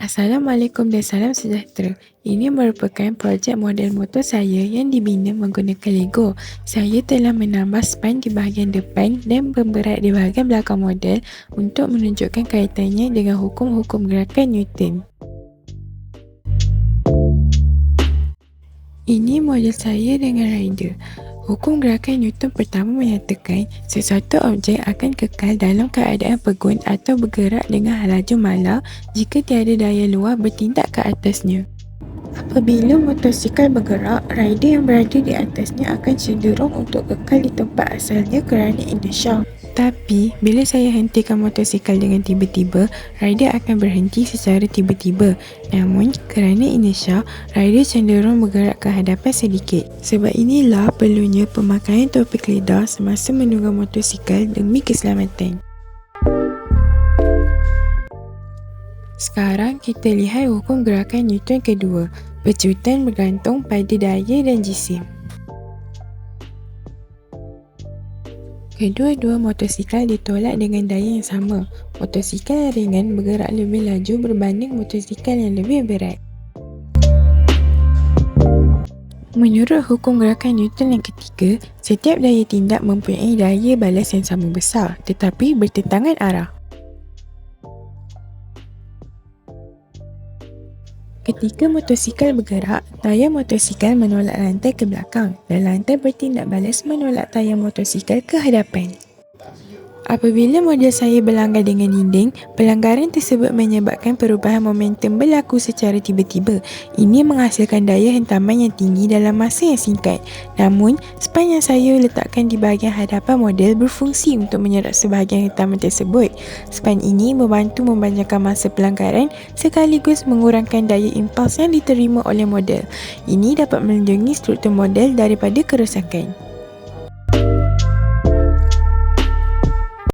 Assalamualaikum dan salam sejahtera. Ini merupakan projek model motor saya yang dibina menggunakan Lego. Saya telah menambah span di bahagian depan dan pemberat di bahagian belakang model untuk menunjukkan kaitannya dengan hukum-hukum gerakan Newton. Ini model saya dengan rider. Hukum gerakan Newton pertama menyatakan sesuatu objek akan kekal dalam keadaan pegun atau bergerak dengan laju malar jika tiada daya luar bertindak ke atasnya. Apabila motosikal bergerak, rider yang berada di atasnya akan cenderung untuk kekal di tempat asalnya kerana inertia. Tapi, bila saya hentikan motosikal dengan tiba-tiba, rider akan berhenti secara tiba-tiba. Namun, kerana inertia, rider cenderung bergerak ke hadapan sedikit. Sebab inilah perlunya pemakaian topik lidah semasa menunggang motosikal demi keselamatan. Sekarang kita lihat hukum gerakan Newton kedua. Pecutan bergantung pada daya dan jisim. Kedua-dua motosikal ditolak dengan daya yang sama. Motosikal yang ringan bergerak lebih laju berbanding motosikal yang lebih berat. Menurut hukum gerakan Newton yang ketiga, setiap daya tindak mempunyai daya balas yang sama besar tetapi bertentangan arah. Ketika motosikal bergerak, tayar motosikal menolak lantai ke belakang dan lantai bertindak balas menolak tayar motosikal ke hadapan. Apabila model saya berlanggar dengan dinding, pelanggaran tersebut menyebabkan perubahan momentum berlaku secara tiba-tiba. Ini menghasilkan daya hentaman yang tinggi dalam masa yang singkat. Namun, span yang saya letakkan di bahagian hadapan model berfungsi untuk menyerap sebahagian hentaman tersebut. Span ini membantu membanjarkan masa pelanggaran sekaligus mengurangkan daya impuls yang diterima oleh model. Ini dapat melindungi struktur model daripada kerosakan.